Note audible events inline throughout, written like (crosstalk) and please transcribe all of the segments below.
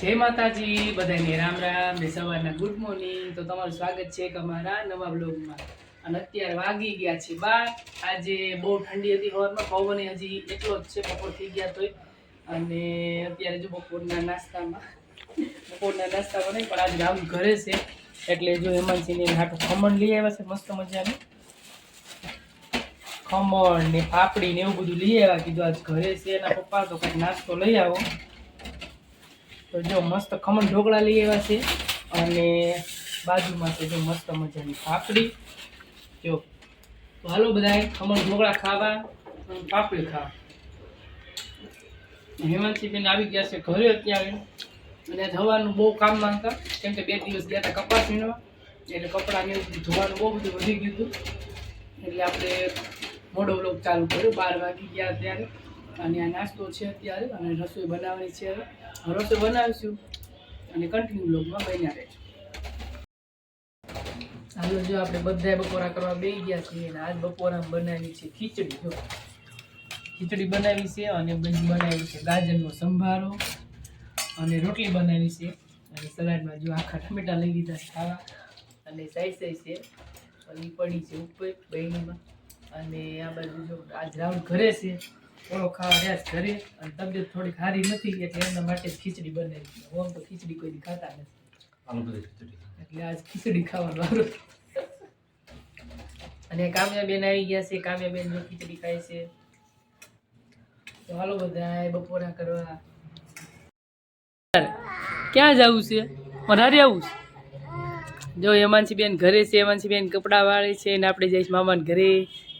જય માતાજી બધાને રામ રામ, ને સવારના ગુડ મોર્નિંગ. તો તમારું સ્વાગત છે અમારા નવા બ્લોગમાં. અને અત્યારે વાગી ગયા છે બાર. આજે બહુ ઠંડી હતી, હવારમાં પવન હજી એટલો જ છે, બપોર થઈ ગયા તોય. અને અત્યારે જો બપોરના નાસ્તામાં બપોરના નાસ્તામાં નહીં, પણ આજે રામ ઘરે છે. એટલે જો હેમાંતસિંહને હાટું ખમણ લઈ આવ્યા છે, મસ્ત મજાનું. ખમણ ને પાપડી ને એવું બધું લઈ આવ્યા. કીધું આજ ઘરે છે, એના પપ્પા તો કંઈક નાસ્તો લઈ આવો. તો જો મસ્ત ખમણ ઢોકળા લઈ આવ્યા છે અને બાજુમાં છે જો મસ્ત મજાની પાપડી. જો, તો હાલો બધાએ ખમણ ઢોકળા ખાવા પાપડી ખાવા. હેમાંતસિંહબેન આવી ગયા છે ઘરે અત્યારે. અને ધવાનું બહુ કામ માંગતા કેમ કે બે દિવસ ગયા હતા કપાસ વીણવા એટલે કપડાને ધોવાનું બહુ બધું વધી ગયું હતું. એટલે આપણે મોડો વ્લોગ ચાલુ કર્યો, બાર વાગી ગયા ત્યારે અને આ નાસ્તો છે અત્યારે અને રસોઈ બનાવવાની છે રસોઈ બનાવીશું અને કન્ટિન્યુ બ્લોગમાં બન્યા રહેજો. હાલો, જો આપણે બધા બપોરા કરવા બેસી ગયા છીએ અને આજ બપોરા બનાવી છે ખીચડી. જો, ખીચડી બનાવી છે અને બનાવી છે ગાજરનો સંભારો અને રોટલી બનાવી છે. અને સલાડમાં જો આખા ટમેટા લઈ લીધા ખાવા. અને સાઈ સાઈ છે. અને પડી છે ઉપર બહેનીમાં અને આ બાજુ જો આજ રાઉન્ડ ઘરે છે. થોડો ખાવા છે ઘરે અને તબિયત થોડી સારી નથી એટલે એમના માટે ખીચડી બનાવી ઓમ તો ખીચડી કોઈ ખાતા નથી. એટલે આજ ખીચડી ખાવાનો વારો અને કામ્યાબેન આવી ગયા છે. કામ્યાબેન જો ખીચડી ખાય છે. તો હાલો બધા બપોરા કરવા. ક્યાં જવું છે? હારે આવું છે. જો હેમાંશીબેન ઘરે છે. હેમાંશીબેન કપડાં વાળે છે ને આપણે જઈશ મામાને ઘરે.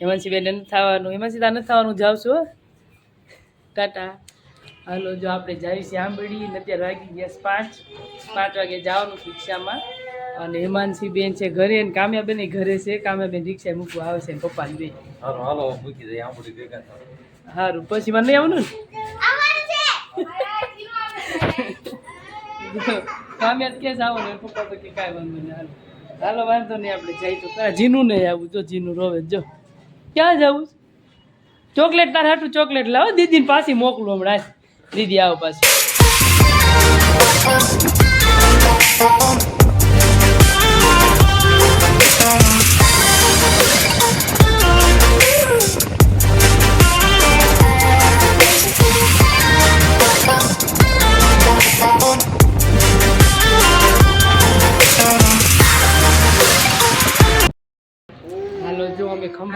હેમાંશીબેન નથી થવાનું તા નથી થવાનું જાઉં છું હો. ટાટા. હાલો જો આપણે જઈએ છીએ આંબળી ને અત્યારે વાગી ગયા પાંચ. પાંચ વાગે જવાનું રિક્ષામાં. અને હિમાંશી બેન છે ઘરે ને કામ્યાબેન ઘરે છે. કામ્યાબેન રિક્ષા મૂકવા આવે છે ને પપ્પાને બે. હાલો હાલો મૂકી દઈએ આંબડી ભેગા સારું પછી મને નહીં આવવાનું ને? કામ્યા કે જાવ ને પપ્પા તો કે કાંઈ વાંધો નહીં હાલો. હાલો વાંધો નહીં આપણે જઈ તો. જીનું નહીં આવું જો જીનું રોવે જો. ક્યાં જવું છે? ચોકલેટ તારે હાટું ચોકલેટ લાવો દીદીને પાછી મોકલું હમણાં. દીદી આવો પાછી. હાલો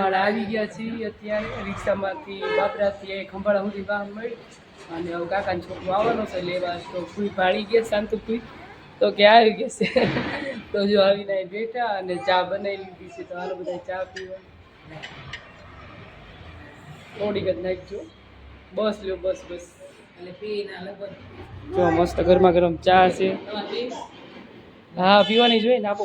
ખંભાળા આવી ગયા છીએ અત્યારે. રિક્ષામાંથી બાબરાથી ખંભાળા સુધી બહાર મળી. અને હવે કાકાને છોકરો આવવાનો છે લેવા તો ફૂઈ પાડી ગયા શાંતુ ફૂઈ તો કે આવી ગયા છે. તો જો આવીને બેઠા અને ચા બનાવી લીધી છે તો હાલો બધા ચા પીવા. થોડીક જ નાખજો. બસ લ્યો બસ બસ. જો મસ્ત ગરમા ગરમ ચા છે. હા પીવાની જોઈએ ને આપો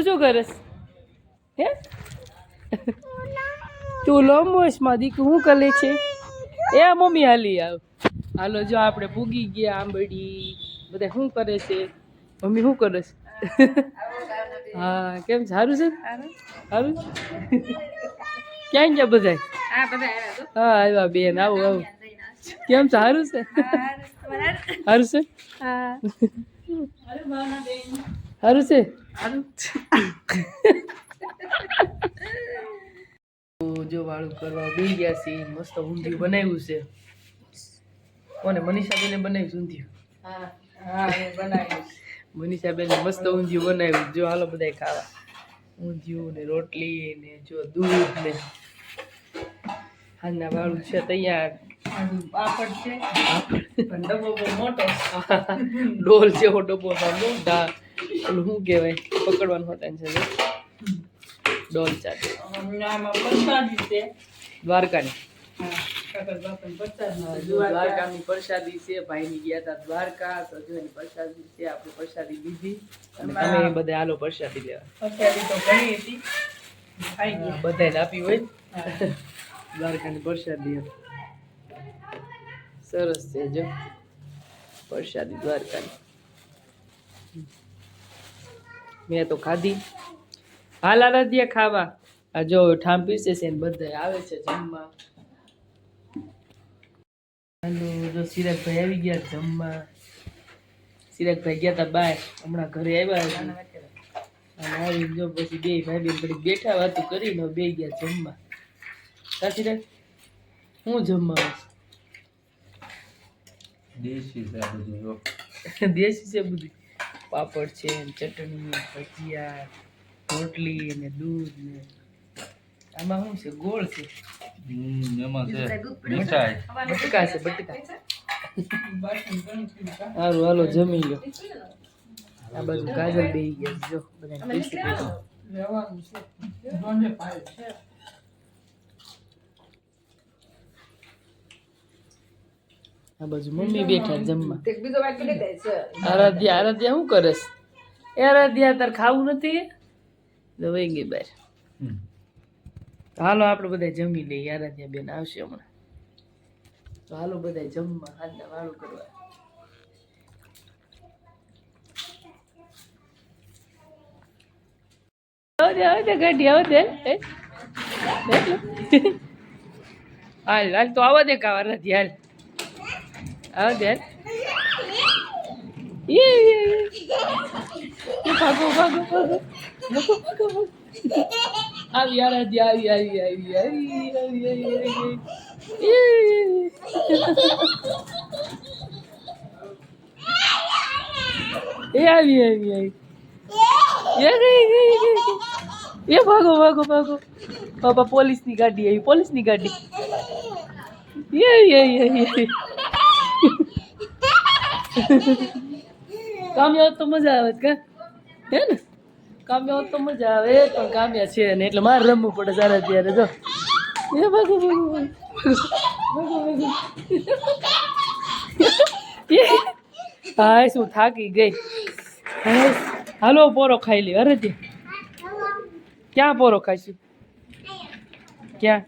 તું શું કરસ હે? તું લોમોસમાં દીકું શું કરે છે? એ મમ્મી હાલી આવ. હાલો જો આપણે પૂગી ગયા આંબડી બધા શું કરે છે? મમ્મી શું કરે છે? હા કેમ સારું છે? સારું ક્યાં ગયા બધા હા આવ્યા બેન. આવું આવું. કેમ સારું છે? સારું છે? સારું છે? જો વાળું કરવા બેસી ગયા છે મસ્ત ઊંધિયું બનાવ્યું છે. કોને? મનીષાબેને બનાવ્યું છે ઊંધિયું? મનીષાબેને મસ્ત ઊંધિયું બનાવ્યું. જો હાલો બધા ખાવા. ઊંધિયું ને રોટલી ને જો દૂધ ને. હાલના વાળું છે તૈયાર. પાપડ છે. પણ ડબ્બો મોટો ડોલ જેવો ડબ્બો સાંભળો ઓલું શું કહેવાય? પકડવાનું હોતા છે ડોલ ચાટ. દ્વારકાની. દ્વારકાની પ્રસાદી છે ભાઈની ગયા હતા દ્વારકા તો જો એની પ્રસાદી છે આપણે પ્રસાદી લીધી. અને તમે બધા હાલો પ્રસાદી લેવા. બધાને આપી હોય. દ્વારકાની પ્રસાદી સરસ છે જો. પ્રસાદી દ્વારકાની. મેં તો ખાધી. હાલ આરાધ્યા ખાવા. આ જો ઠામ છે ને બધા આવે છે જમવા. હાલો જો સિરાજભાઈ આવી ગયા જમવા. સિરાજભાઈ ગયા તા બાય હમણાં ઘરે આવ્યા છે. અને આવી જો પછી બે ભાઈ બેન પડી બેઠા વાતું કરીને બે ગયા જમવા. સાચી સિરાગ હું જમવા (laughs) દેશી છે બધું દેશી છે બધું. પાપડ છે ને ચટણી ભજીયા રોટલી ને દૂધ ને આમાં શું છે? ગોળ છે. હમ, એમાં છે મીઠાઈ. બટકા છે બટકા. સારું હાલો જમી લો આ બાજુ કાજલ બેહી ગયા જો બધા પીસી પીસી. આ બાજુ મમ્મી બેઠા જમવા. આરાધ્યા આરાધ્યા શું કરે એ આરાધ્યા તાર ખાવું નથી દવાઈ ગઈ બહાર. હાલો આપણે બધા જમી લઈએ. આરાધ્યા બેન આવશે હમણાં. તો હાલો બધા જમવા હાલના વાળું કરવા. આવજે આવજે ગાડી આવજે. હાલ હાલ તો આવા દે કાવા નથી હાલ. આવજે હાલ યે યે યે ભાગો ભાગો ભાગો ભાગો ભાગો ભાગો આવી આરાધ્યા આવી આવી આવી આવી આવી આવી આવી એ આવી આવી આવી એ ગઈ ગઈ ગઈ એ ભાગો ભાગો ભાગો બાપા પોલીસની ગાડી આવી પોલીસની ગાડી એ એ એ એ કામ્યા હોત તો મજા આવે કે? હે ને? કામયાબ તો મજા આવે, પણ કામ્યા છે ને, એટલે મારે રમવું પડે સારા અત્યારે જો. એ ભાગો ભાગો હા શું, થાકી ગઈ. હાલો, પોરો ખાઈ લે અરે તે ક્યાં પોરો ખાઈશું? ક્યાં?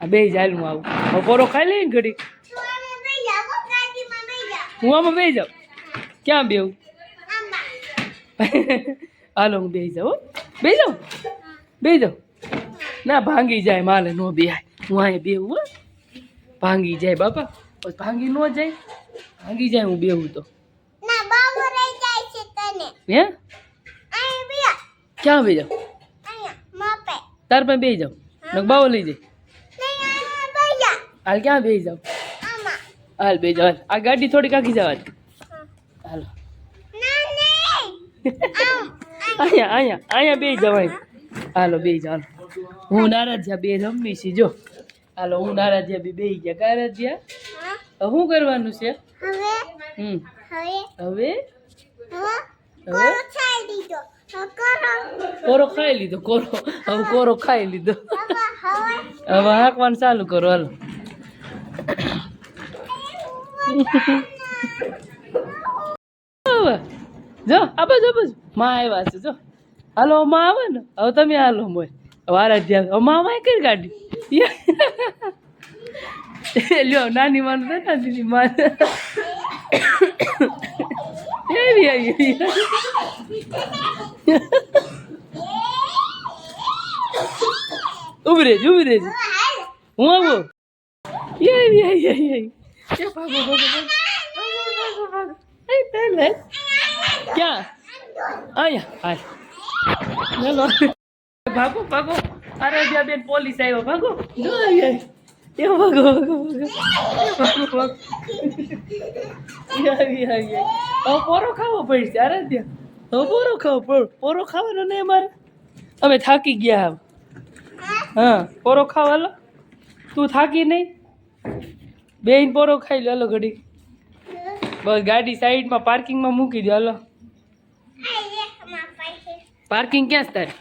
આ બે હું આવું. પોરો ખાઈ લે ને ઘડી હું આમાં બે જાઉં ક્યાં બેવું હાલો હું બે જાઉં બે જાઉં? બે જાઉં? ના ભાંગી જાય માલે નો બે હું અહીંયા બેવું હો. ભાંગી જાય બાપા. પછી ભાંગી ન જાય. ભાંગી જાય હું બેવું તો. હે? ક્યાં બે જાઉં? તાર પણ બે જાઉં. બાવો લઈ જાય. હાલ ક્યાં બે જાઉં? હાલ, બે હાલ આ ગાડી થોડીક આખી જવા હાલો. અહીંયા અહીંયા અહીંયા બે જવાય. હાલો, બે જાવ હું નારાજ્યા બે રમવી છી, જો. હાલો, હું નારાજ્યા બે બે ગયા. કા રાજ્યા શું કરવાનું છે? હમ. હવે? હવે? કોરો ખાઈ લીધો, કોરો. હવે કોરો ખાઈ લીધો. હવે હાંકવાનું ચાલુ કરો, હાલો. (laughs) જો, આ બાજુ આ બાજુ. માં આવ્યા છે, જો. હાલો, માં આવે ને. હવે તમે હાલો, મોય. વાર ધ્યાન. હવે મામા કઈ કાઢી (laughs) લ્યો, નાની માનું તો નાની માન. માં (coughs) એવી આવી ઉભરે જ ઉભરે જ હું આવું? એવી આવી આવી. એ ભાગો ભાગો ભાગો ભાગો ભાગો એ પહેલે ક્યાં અહીંયા હાલ ચલો ભાગો ભાગો અરે જ્યાં બેન પોલીસ આવ્યો ભાગો જો આવી આવી. એ ભાગો ભાગો ભાગો ભાગો ભાગો એ આવી આવી આવી. હવે પોરો ખાવો પડશે અરે ત્યાં હવે પોરો ખાવો પડ પોરો ખાવાનો નહીં અમારે અમે થાકી ગયા હવે હા પોરો ખાવ હાલો તું થાકી નહીં બેન પોરો ખાઈ લો, હલો ઘડી બસ ગાડી સાઈડમાં પાર્કિંગમાં મૂકી દો હલો. પાર્કિંગ ક્યાં છે તારે?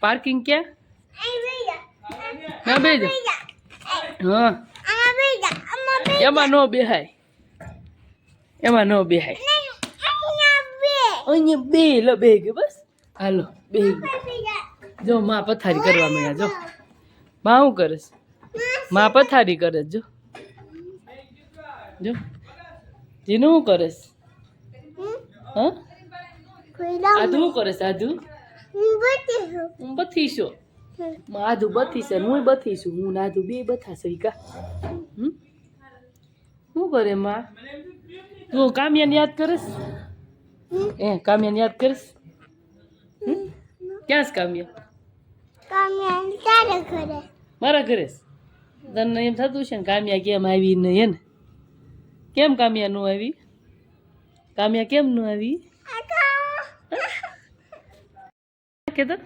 પાર્કિંગ ક્યાં? ના બે હા. એમાં નો બેહાય. એમાં નો બેહાય. અહીંયા બે, લો બે ગયો બસ. હાલો, બે. જો, માં પથારી કરવા મળ્યા જો. માં શું કરે છે? માં પથારી કરે જો. જો. જીનું હું કરીશ? હા? આધુ હું? કરે છે આધુ હું બથીશો આધુ બથીશે. ને હું બથીશું હું ને આધુ બે બથાશ કા. હમ? શું કરે માં? તું કામ્યાને યાદ કરીશ? એ કામ્યાને યાદ કરીશ? ક્યાં છે કામ્યા? મારા ઘરે તને એમ થતું છે ને કામ્યા કેમ આવી ને? કેમ કામ્યા નું આવી? કામ્યા કેમ નું આવી? કે તો